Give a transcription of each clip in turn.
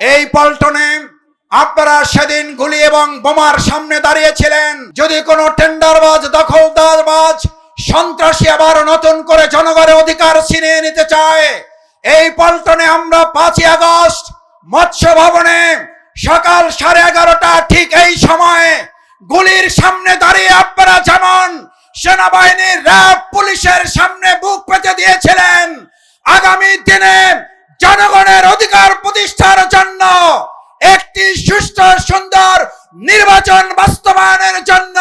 এই পল্টনে আপনারা সেদিন গুলি এবং বোমার সামনে দাঁড়িয়েছিলেন। যদি কোনো টেন্ডারবাজ, দখলদারবাজ সন্ত্রাসী আবার নতুন করে জনগণের অধিকার ছিনিয়ে নিতে চায়, এই পল্টনে আমরা পাঁচই আগস্ট মৎস্য ভবনে সকাল সাড়ে এগারোটা ঠিক এই সময়ে গুলির সামনে দাঁড়িয়ে আপনারা যেমন সেনাবাহিনীর র্যাব পুলিশের সামনে বুক পেতে দিয়েছিলেন। আগামী দিনে জনগণের অধিকার প্রতিষ্ঠার জন্য একটি সুষ্ঠু, সুন্দর নির্বাচন বাস্তবায়নের জন্য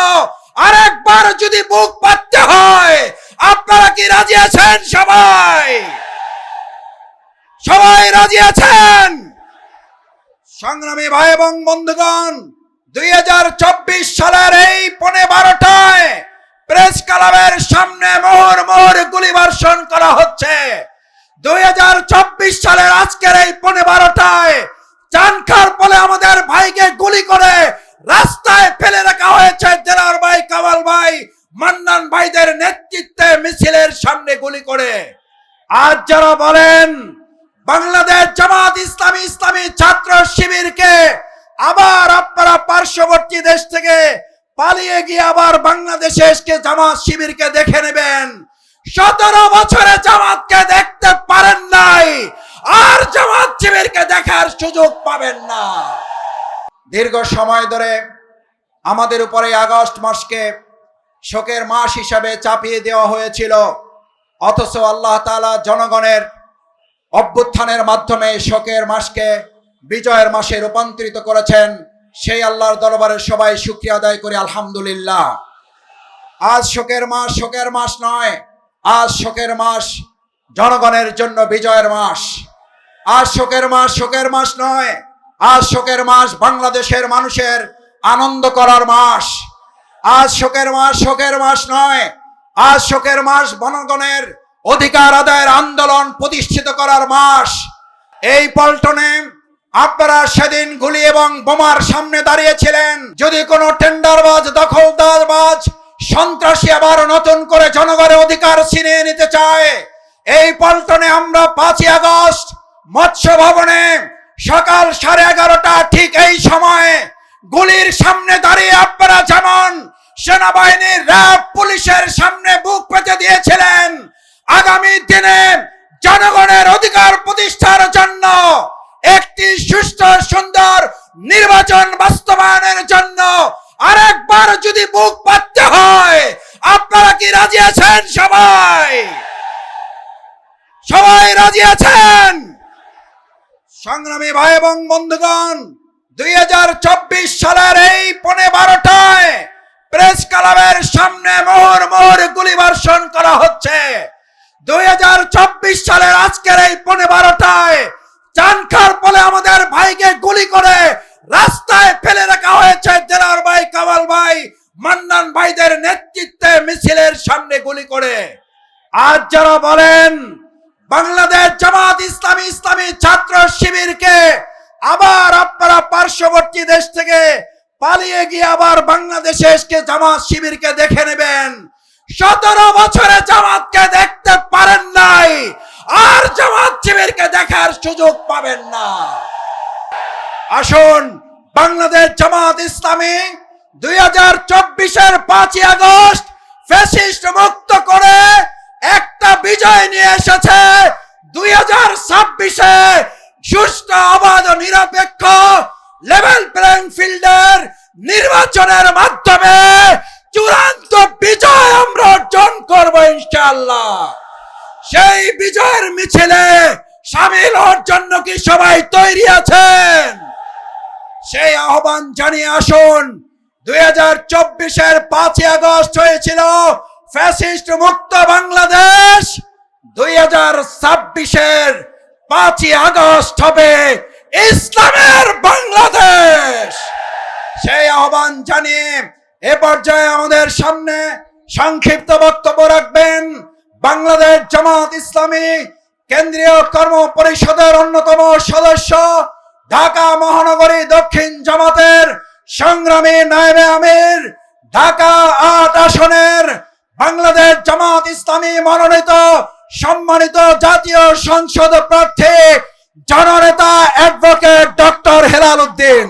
আরেকবার যদি বুক পাততে হয়, আপনারা কি রাজি আছেন সবাই? সবাই রাজি আছেন? সংগ্রামী ভাই এবং বন্ধুগণ, দুই হাজার চব্বিশ সালের এই পনে বারোটায় প্রেস ক্লাবের সামনে মোহর মোহর গুলি বর্ষণ করা হচ্ছে। দুই সালের আজকের এই পনে বারোটায় চানখার পলে আমাদের ভাইকে গুলি করে রাস্তায় ফেলে রাখা হয়েছে দেলার ভাই, কামাল ভাই, মান্নান ভাইদের নেতৃত্বে মিছিলের সামনে গুলি করে। আজ যারা বলেন, বাংলাদেশ জামাত ইসলামী ইসলামী ছাত্র শিবিরকে আবার আপনারা পার্শ্ববর্তী দেশ থেকে পালিয়ে গিয়ে আবার বাংলাদেশে জামাত শিবিরকে দেখে নেবেন। সতেরো বছরে জামাতকে দেখতে পারেন নাই, আর জামাত শিবিরকে দেখার সুযোগ পাবেন না। দীর্ঘ সময় ধরে আমাদের উপরে আগস্ট মাসকে শোকের মাস হিসাবে চাপিয়ে দেওয়া হয়েছিল, অথচ আল্লাহ তাআলা জনগণের অভ্যুত্থানের মাধ্যমে শোকের মাসকে বিজয়ের মাসে রূপান্তরিত করেছেন। সেই আল্লাহর দরবারে সবাই শুক্রিয়া আদায় করি, আলহামদুলিল্লাহ। আজ শোকের মাস শোকের মাস নয় আজ শোকের মাস, জনগণের জন্য বিজয়ের মাস। আজ শোকের মাস শোকের মাস নয়, আজ শোকের মাস বাংলাদেশের মানুষের আনন্দ করার মাস। আজ শোকের মাস শোকের মাস নয়, আজ শোকের মাস জনগণের অধিকার আদায়ের আন্দোলন প্রতিষ্ঠিত করার মাস। এই পল্টনে আপনারা সেদিন গুলি এবং বোমার সামনে দাঁড়িয়েছিলেন। যদি কোনো টেন্ডারবাজ, দখলদারবাজ সন্ত্রাসী আবার নতুন করে জনগণের অধিকার ছিনিয়ে নিতে চায়। এই পল্টনে আমরা পাঁচই আগস্ট মৎস্য ভবনে সকাল সাড়ে এগারোটা ঠিক এই সময়ে গুলির সামনে দাঁড়িয়ে আপনারা যেমন সেনাবাহিনীর র্যাব, পুলিশের সামনে বুক পেতে দিয়েছিলেন, আগামী দিনে জনগণের অধিকার প্রতিষ্ঠার জন্য একটি সুস্থ, সুন্দর নির্বাচন বাস্তবায়নের জন্য আরেকবার যদি বুক পাততে হয়, আপনারা কি রাজি আছেন সবাই? সবাই রাজি আছেন? সংগ্রামী ভাই এবং বন্ধুগণ, দুই সালের এই পনে বারোটায় প্রেস ক্লাবের সামনে মোহর মোহর গুলি বর্ষণ করা হচ্ছে। দুই হাজার চব্বিশ সালের আজকের এই পনে বারোটায় চানখার পলে আমাদের ভাইকে গুলি করে রাস্তায় ফেলে রাখা হয়েছে দেলার ভাই, কামাল ভাই, মান্নান ভাইদের নেতৃত্বে মিছিলের সামনে গুলি করে। আজ যারা বলেন, বাংলাদেশ জামাত ইসলামী ইসলামী ছাত্র শিবিরকে আবার আপনারা পার্শ্ববর্তী দেশ থেকে পালিয়ে গিয়ে আবার বাংলাদেশে এসে জামাত শিবিরকে দেখে নেবেন। সতেরো বছরে জামাতকে দেখতে পারেন নাই, আর জামাত শিবিরকে দেখার সুযোগ পাবেন না। আসুন, বাংলাদেশ জামাত ইসলামী দুই হাজার চব্বিশের পাঁচই আগস্ট ফ্যাসিস্ট মুক্ত করে একটা বিজয় নিয়ে এসেছে। দুই হাজার ছাব্বিশে সুষ্ঠু অবাধ নিরপেক্ষ লেভেল প্লেইং ফিল্ডের নির্বাচনের মাধ্যমে চূড়ান্ত বিজয় আমরা অর্জন করব ইনশাআল্লাহ। সেই বিজয়ের মিছিলে সামিল হওয়ার জন্য কি সবাই তৈরি আছেন সেই আহ্বান জানিয়ে আসুন। দুই হাজার চব্বিশের পাঁচই আগস্ট হয়েছিল ফ্যাসিস্ট মুক্ত বাংলাদেশ। দুই হাজার ছাব্বিশের পাঁচই আগস্ট হবে ইসলামের বাংলাদেশ। সেই আহ্বান জানিয়ে এ পর্যায়ে আমাদের সামনে সংক্ষিপ্ত বক্তব্য রাখবেন বাংলাদেশ জামাত ইসলামী কেন্দ্রীয় কর্ম পরিষদের অন্যতম সদস্য ঢাকা মহানগরী দক্ষিণ জামাতের সংগ্রামী নায়েবে আমির, ঢাকা আট আসনের বাংলাদেশ জামাত ইসলামী মনোনীত সম্মানিত জাতীয় সংসদ প্রার্থী, জননেতা অ্যাডভোকেট ডক্টর হেলাল উদ্দিন।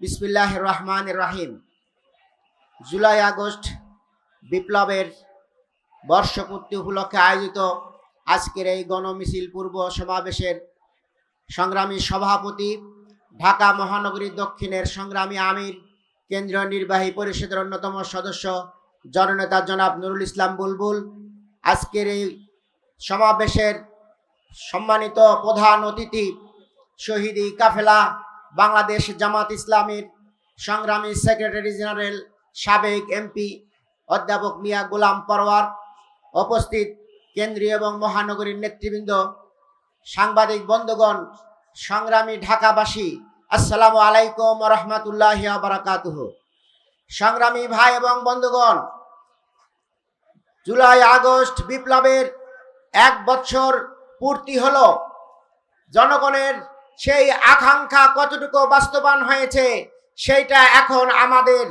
বিসমিল্লাহির রহমানির রহিম। জুলাই আগস্ট বিপ্লবের বর্ষপূর্তি উপলক্ষে আয়োজিত আজকের এই গণমিছিল পূর্ব সমাবেশের সংগ্রামী সভাপতি ঢাকা মহানগরী দক্ষিণের সংগ্রামী আমির, কেন্দ্রীয় নির্বাহী পরিষদের অন্যতম সদস্য জননেতা জনাব নুরুল ইসলাম বুলবুল। আজকের এই সমাবেশের সম্মানিত প্রধান অতিথি শহীদি কাফেলা বাংলাদেশ জামাত ইসলামীর সংগ্রামী সেক্রেটারি জেনারেল সাবেক এমপি অধ্যাপক মিয়া গোলাম পরওয়ার। উপস্থিত কেন্দ্রীয় এবং মহানগরীর নেতৃবৃন্দ, সাংবাদিক বন্ধুগণ, সংগ্রামী ঢাকাবাসী, আসসালামু আলাইকুম রহমতুল্লাহ বারাকাতুহ। সংগ্রামী ভাই এবং বন্ধুগণ, জুলাই, আগস্ট বিপ্লবের এক বছর পূর্তি হলো। জনগণের সেই আকাঙ্ক্ষা কতটুকু বাস্তবায়ন হয়েছে, সেইটা এখন আমাদের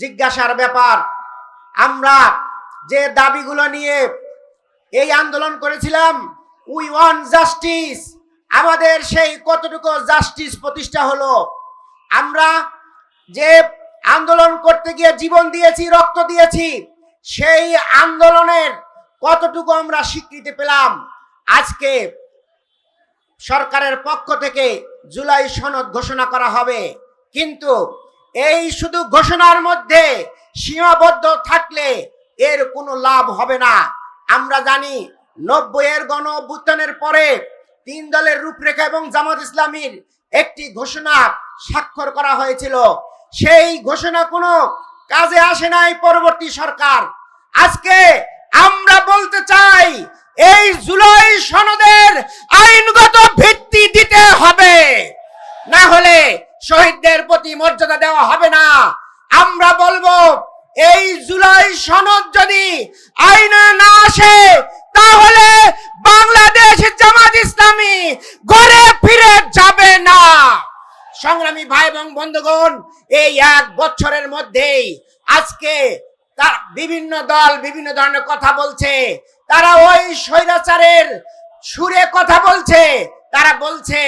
জিজ্ঞাসার ব্যাপার। আমরা যে দাবিগুলো নিয়ে এই আন্দোলন করেছিলাম উই ওয়ান জাস্টিস আমাদের সেই কতটুকু জাস্টিস প্রতিষ্ঠা হলো, আমরা যে আন্দোলন করতে গিয়ে জীবন দিয়েছি, রক্ত দিয়েছি, সেই আন্দোলনের কতটুকু আমরা স্বীকৃতি পেলাম, আজকে সরকারের পক্ষ থেকে জুলাই সনদ ঘোষণা করা হবে। কিন্তু এই শুধু ঘোষণার মধ্যে সীমাবদ্ধ থাকলে এর কোনো লাভ হবে না। আমরা জানি নব্বই এর গণ অভ্যুত্থানের পরে তিন দলের রূপরেখা এবং জামাত ইসলামীর একটি ঘোষণা স্বাক্ষর করা হয়েছিল। সেই ঘোষণা কোনো কাজে আসে নাই পরবর্তী সরকার। আজকে আমরা বলতে চাই, এই জুলাই সনদের আইনগত ভিত্তি দিতে হবে। না হলে শহীদদের প্রতি মর্যাদা দেওয়া হবে না। আমরা বলব এই জুলাই সনদ যদি আইনে না আসে, তাহলে বাংলাদেশ জামাত ইসলামী ঘরে ফিরে যাবে না। সংগ্রামী ভাই এবং বন্ধুগণ, এই এক বছরের মধ্যেই আজকে তার বিভিন্ন দল বিভিন্ন ধরনের কথা বলছে। তারা ওই স্বৈরাচারের সুরে কথা বলছে। তারা বলছে,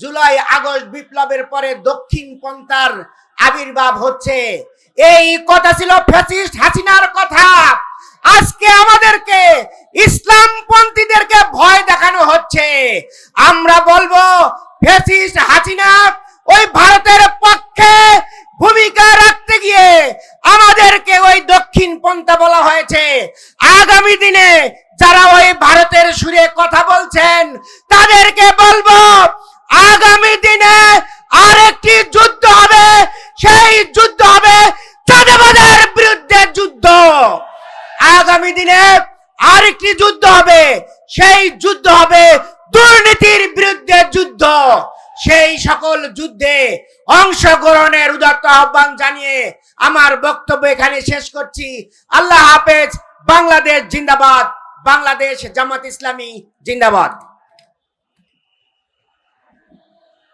জুলাই আগস্ট বিপ্লবের পরে দক্ষিণ পন্থার আবির্ভাব হচ্ছে। এই কথা ছিল ফ্যাসিস্ট হাসিনার কথা। আজকে আমাদেরকে ইসলাম পন্থীদেরকে ভয় দেখানো হচ্ছে। আমরা বলব, ফ্যাসিস্ট হাসিনা ওই ভারতের পক্ষে ভূমিকা রাখতে গিয়ে আমাদেরকে ওই দক্ষিণ পন্থা বলা হয়েছে। আগামী দিনে যারা ওই ভারতের সুরে কথা বলছেন, তাদেরকে বলব, আগামী দিনে আরেকটি যুদ্ধ আগামী দিনে আরেকটি যুদ্ধ হবে। সেই যুদ্ধ হবে দুর্নীতির বিরুদ্ধে যুদ্ধ। সেই সকল যুদ্ধে অংশগ্রহণের উদাত্ত আহ্বান জানিয়ে আমার বক্তব্য এখানে শেষ করছি। আল্লাহ হাফেজ, বাংলাদেশ জিন্দাবাদ, বাংলাদেশ জামাত ইসলামী জিন্দাবাদ।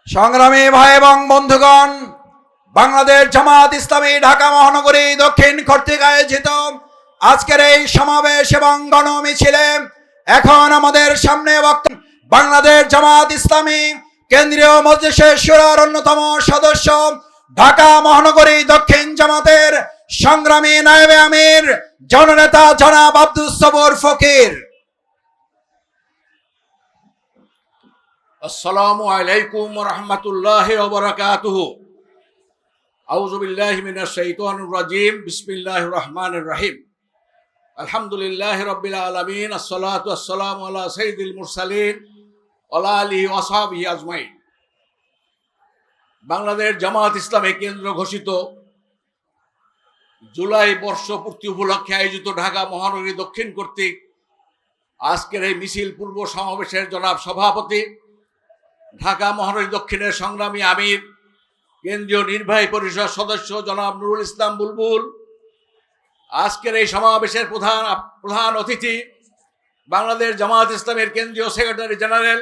সংগ্রামী ভাই এবং বন্ধুগণ, বাংলাদেশ জামাত ইসলামী ঢাকা মহানগরী দক্ষিণ কর্তৃক আয়োজিত আজকের এই সমাবেশ এবং গণমিছিলে এখন আমাদের সামনে বাংলাদেশ জামাত ইসলামী কেন্দ্রীয় মজলিসের সুরার অন্যতম সদস্য ঢাকা মহানগরী দক্ষিণ জামাতের সংগ্রামী নায়েবে আমির, জননেতা জনাব আব্দুল সবর ফকির। আসসালামু আলাইকুম রহমতুল্লাহ ওবরাকাতুহ আউযু বিল্লাহি মিনাশ শাইতানির রাজিম। বিসমিল্লাহির রহমানির রহিম। আলহামদুলিল্লাহ রাব্বিল আলামিন আসসালামু আলা সাইয়্যিদিল মুরসালিন ওয়া আলিহি ওয়া সাহবিহি আজমাইন। বাংলাদেশ জামাত ইসলামী কেন্দ্র ঘোষিত জুলাই বর্ষপূর্তি উপলক্ষে আয়োজিত ঢাকা মহানগরী দক্ষিণ কর্তৃক আজকের এই মিছিল পূর্ব সমাবেশের জনাব সভাপতি, ঢাকা মহানগরী দক্ষিণের সংগ্রামী আমির, কেন্দ্রীয় নির্বাহী পরিষদ সদস্য জনাব নুরুল ইসলাম বুলবুল আজকের এই সমাবেশের প্রধান প্রধান অতিথি বাংলাদেশ জামাত ইসলামের কেন্দ্রীয় সেক্রেটারি জেনারেল,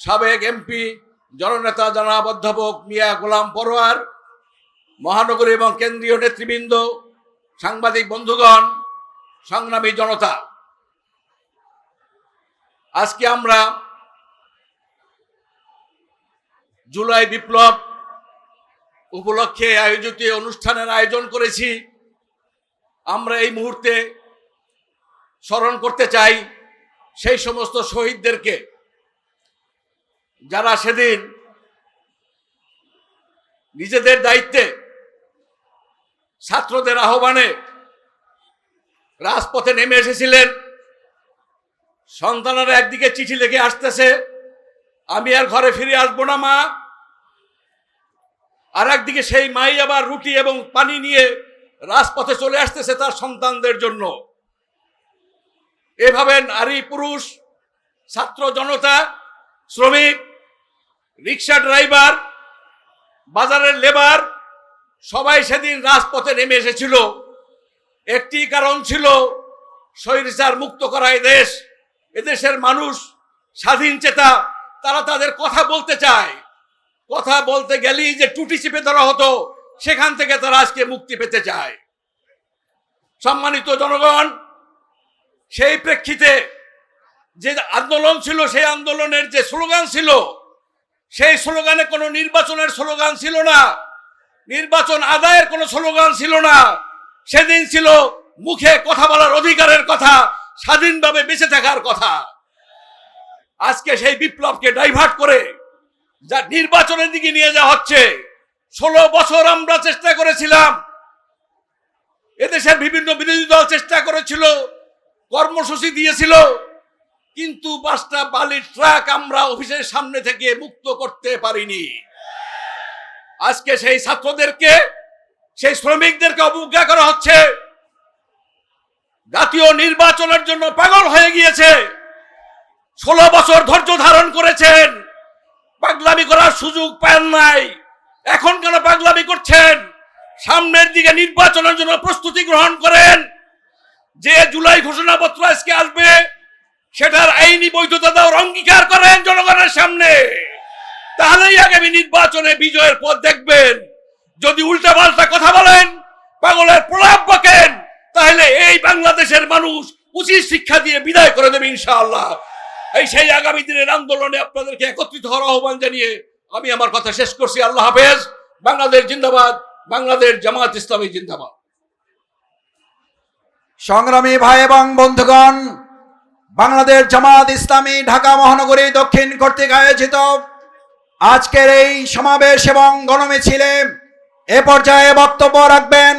সাবেক এমপি, জননেতা জনাব অধ্যাপক মিয়া গোলাম পরোয়ার, মহানগরী এবং কেন্দ্রীয় নেতৃবৃন্দ, সাংবাদিক বন্ধুগণ, সংগ্রামী জনতা। আজকে আমরা জুলাই বিপ্লব উপলক্ষে আয়োজিত অনুষ্ঠানের আয়োজন করেছি। আমরা এই মুহূর্তে স্মরণ করতে চাই সেই সমস্ত শহীদদেরকে যারা সেদিন নিজেদের দায়িত্বে ছাত্রদের আহ্বানে রাজপথে নেমে এসেছিলেন। সন্তানেরা একদিকে চিঠি লিখে আসতেছে, আমি আর ঘরে ফিরে আসব না, মা। আর একদিকে সেই মাই আবার রুটি এবং পানি নিয়ে রাজপথে চলে আসতেছে তার সন্তানদের জন্য। এভাবে নারী, পুরুষ, ছাত্র জনতা, শ্রমিক, রিক্সা ড্রাইভার, বাজারের লেবার, সবাই সেদিন রাজপথে নেমে এসেছিল। একটি কারণ ছিল স্বৈরাচার মুক্ত করা দেশ। এদেশের মানুষ স্বাধীন চেতা, তারা তাদের কথা বলতে চায়। কথা বলতে গেলেই যে টুটি চিপে ধরা হতো। সেখান থেকে তারা আজকে মুক্তি পেতে চায়। সম্মানিত জনগণ, সেই প্রেক্ষিতে যে আন্দোলন ছিল, সেই আন্দোলনের যে স্লোগান ছিল, সেই স্লোগানে কোনো নির্বাচনের স্লোগান ছিল না। নির্বাচন আদায়ের কোনো স্লোগান ছিল না। সেদিন ছিল মুখে কথা বলার অধিকারের কথা, স্বাধীনভাবে বেঁচে থাকার কথা। আজকে সেই বিপ্লবকে ডাইভার্ট করে যা নির্বাচনের দিকে নিয়ে যাওয়া হচ্ছে ষোলো বছর আমরা চেষ্টা করেছিলাম। এদেশের বিভিন্ন বিরোধী দল চেষ্টা করেছিল, কর্মসূচি দিয়েছিল, কিন্তু পাঁচটা বালির ট্রাক আমরা অফিসের সামনে থেকে মুক্ত করতে পারিনি। আজকে সেই ছাত্রদেরকে, সেই শ্রমিকদেরকে অবজ্ঞা করা হচ্ছে। জাতীয় নির্বাচনের জন্য পাগল হয়ে গিয়েছে। ষোলো বছর ধৈর্য ধারণ করেছেন। পাগলামি করার সুযোগ পান নাই। এখন কেন পাগলামি করছেন? সামনের দিকে নির্বাচনের জন্য প্রস্তুতি গ্রহণ করেন। যে জুলাই ঘোষণাপত্র আজকে আসবে, সেটার আইনি বৈধতা দেওয়ার অঙ্গীকার করেন জনগণের সামনে। তাহলেই আগামী নির্বাচনে বিজয়ের পথ দেখবেন। যদি উল্টা পাল্টা কথা বলেন, পাগলের প্রলাপ বকেন, তাহলে এই বাংলাদেশের মানুষ উচিত শিক্ষা দিয়ে বিদায় করে দেবে ইনশাআল্লাহ। এই সেই আগামী দিনের আন্দোলনে আপনাদেরকে একত্রিত হওয়ার আহ্বান জানিয়ে আমি আমার কথা শেষ করছি, আল্লাহ হাফেজ। বাংলাদেশ জিন্দাবাদ, বাংলাদেশ জামাত ইসলামী জিন্দাবাদ। সংগ্রামী ভাই এবং বন্ধুগণ, বাংলাদেশ জামাত ইসলামী ঢাকা মহানগরী দক্ষিণ কর্তৃক আয়োজিত আজকের এই সমাবেশ এবং গণমিছিলে এ পর্যায়ে বক্তব্য রাখবেন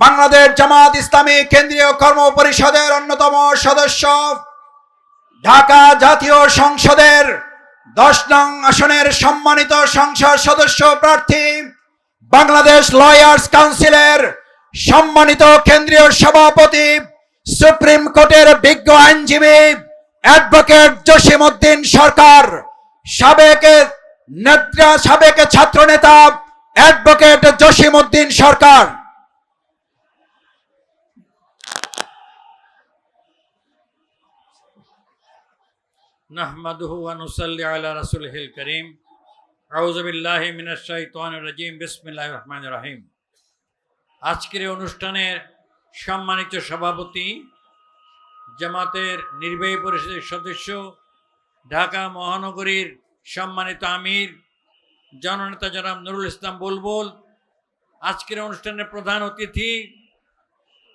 বাংলাদেশ জামাত ইসলামী কেন্দ্রীয় কর্ম পরিষদের অন্যতম সদস্য, ঢাকা জাতীয় সংসদের দশ নং আসনের সম্মানিত সংসদ সদস্য প্রার্থী, বাংলাদেশ লয়ার্স কাউন্সিলের সম্মানিত কেন্দ্রীয় সভাপতি, সুপ্রিম কোর্টের বিজ্ঞ আইনজীবী অ্যাডভোকেট জসিমউদ্দিন সরকার, সাবেক নেত্রা, সাবেক ছাত্র নেতা অ্যাডভোকেট জসিমউদ্দিন সরকার। نحمده ونصلي على رسوله الكريم أعوذ بالله من الشيطان الرجيم بسم الله الرحمن الرحيم আজকের এই অনুষ্ঠানের সম্মানিত সভাপতি জামাতের নির্বাহী পরিষদের সদস্য ঢাকা মহানগরীর সম্মানিত আমির জননেতা জনাব নুরুল ইসলাম বুলবুল আজকের অনুষ্ঠানের প্রধান অতিথি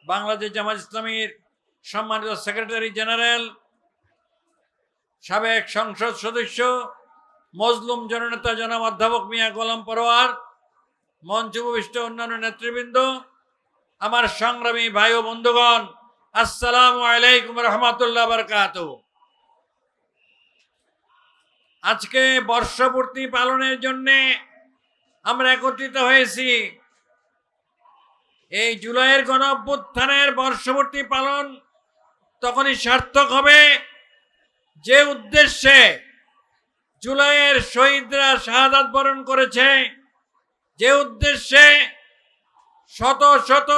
বাংলাদেশ জামাত ইসলামীর সম্মানিত সেক্রেটারি জেনারেল সাবেক সংসদ সদস্য, মজলুম জননেতা জনাব অধ্যাপক মিয়া গোলাম পরোয়ার, মঞ্চ উপবিষ্ট অন্যান্য নেতৃবৃন্দ, আমার সংগ্রামী ভাই ও বন্ধুগণ, আসসালামু আলাইকুম রহমতুল্লাহ বরকাত আজকে বর্ষপূর্তি পালনের জন্যে আমরা একত্রিত হয়েছি। এই জুলাইয়ের গণ অভ্যুত্থানের বর্ষপূর্তি পালন তখনই সার্থক হবে। যে উদ্দেশ্যে জুলাইয়ের শহীদরা শাহাদাত বরণ করেছে, যে উদ্দেশ্যে শত শত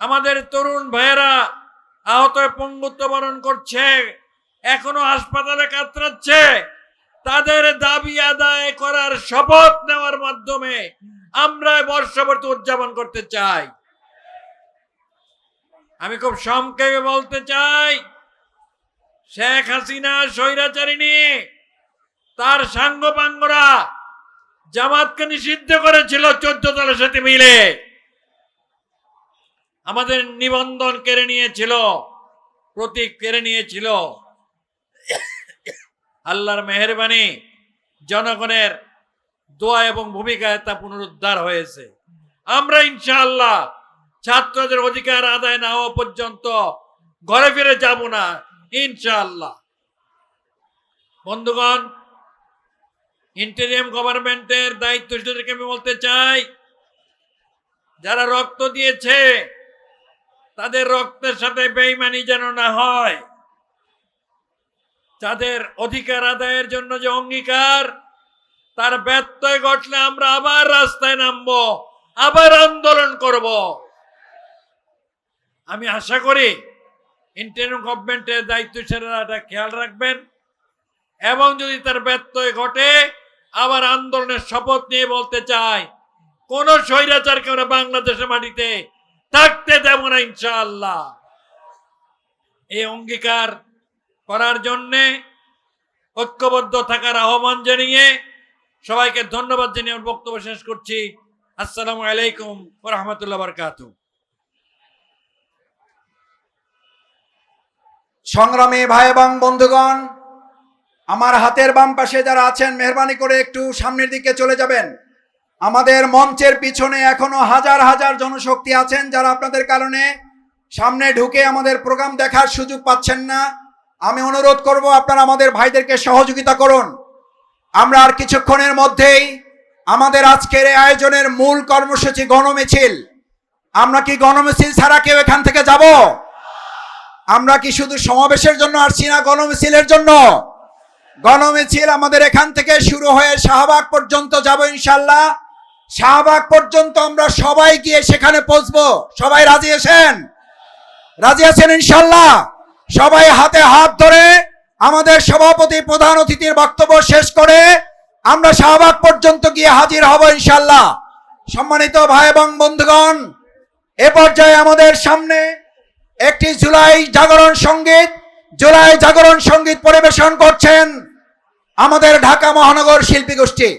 আমাদের তরুণ ভাইয়েরা আহত পঙ্গুত্ব বরণ করছে, এখনও হাসপাতালে কাতরাচ্ছে, তাদের দাবি আদায় করার শপথ নেওয়ার মাধ্যমে আমরা বর্ষবর্তী উদযাপন করতে চাই। আমি খুব সংক্ষেপে বলতে চাই শেখ হাসিনা স্বৈরাচারিণী, তার সাঙ্গ সাঙ্গপাঙ্গরা জামাতকে নিষিদ্ধ করেছিল চোদ্দ দলের সাথে মিলে। আমাদের নিবন্ধন কেড়ে নিয়েছিল, প্রতীক কেড়ে নিয়েছিল। আল্লাহর মেহরবানি জনগণের দোয়া এবং ভূমিকায় তা পুনরুদ্ধার হয়েছে। আমরা ইনশাআল্লাহ ছাত্রদের অধিকার আদায় না হওয়া পর্যন্ত ঘরে ফিরে যাব না। ইনশাআল্লাহ। বন্ধুগণ ইন্টেরিয়াম গভর্নমেন্টের দায়িত্ব দায়িত্বশীলদেরকে আমি বলতে চাই, যারা রক্ত দিয়েছে, তাদের রক্তের সাথে বেইমানি যেন না হয়। যাদের অধিকার আদায়ের জন্য যে অঙ্গীকার, তার ব্যত্যয় ঘটলে আমরা আবার রাস্তায় নামবো, আবার আন্দোলন করব। আমি আশা করি ইন্টারিয়াম গভর্নমেন্টের দায়িত্বশীলরা এটা খেয়াল রাখবেন। এবং যদি তার ব্যত্যয় ঘটে, আবার আন্দোলনের শপথ নিয়ে বলতে চাই কোন স্বৈরাচারকে আমরা বাংলাদেশের মাটিতে থাকতে দেব না ইনশাআল্লাহ। এই অঙ্গীকার করার জন্যে ঐক্যবদ্ধ থাকার আহ্বান জানিয়ে সবাইকে ধন্যবাদ জানিয়ে বক্তব্য শেষ করছি। আসসালামু আলাইকুম রহমতুল্লাহ বারকাতু সংগ্রামী ভাই এবং বন্ধুগণ, আমার হাতের বাম পাশে যারা আছেন, মেহরবানি করে একটু সামনের দিকে চলে যাবেন। আমাদের মঞ্চের পিছনে এখনও হাজার হাজার জনশক্তি আছেন যারা আপনাদের কারণে সামনে ঢুকে আমাদের প্রোগ্রাম দেখার সুযোগ পাচ্ছেন না। আমি অনুরোধ করব আপনারা আমাদের ভাইদেরকে সহযোগিতা করুন। আমরা আর কিছুক্ষণের মধ্যেই আমাদের আজকের এই আয়োজনের মূল কর্মসূচি গণমিছিল। আমরা কি গণমিছিল ছাড়া কেউ এখান থেকে যাব? আমরা কি শুধু সমাবেশের জন্য আসছি না, গণমিছিলের জন্য? গণমিছিল আমাদের এখান থেকে শুরু হয়ে শাহবাগ পর্যন্ত যাব ইনশাল্লাহ শাহবাগ পর্যন্ত আমরা সবাই গিয়ে সেখানে পৌঁছবো। সবাই রাজি আছেন? রাজি আছেন ইনশাল্লাহ সবাই হাতে হাত ধরে আমাদের সভাপতি প্রধান অতিথির বক্তব্য শেষ করে আমরা শাহবাগ পর্যন্ত গিয়ে হাজির হব ইনশাল্লাহ সম্মানিত ভাই এবং বন্ধুগণ, এ পর্যায়ে আমাদের সামনে একটি জুলাই জাগরণ সংগীত জুলাই জাগরণ সংগীত পরিবেশন করছেন আমাদের ঢাকা মহানগর শিল্পী গোষ্ঠী।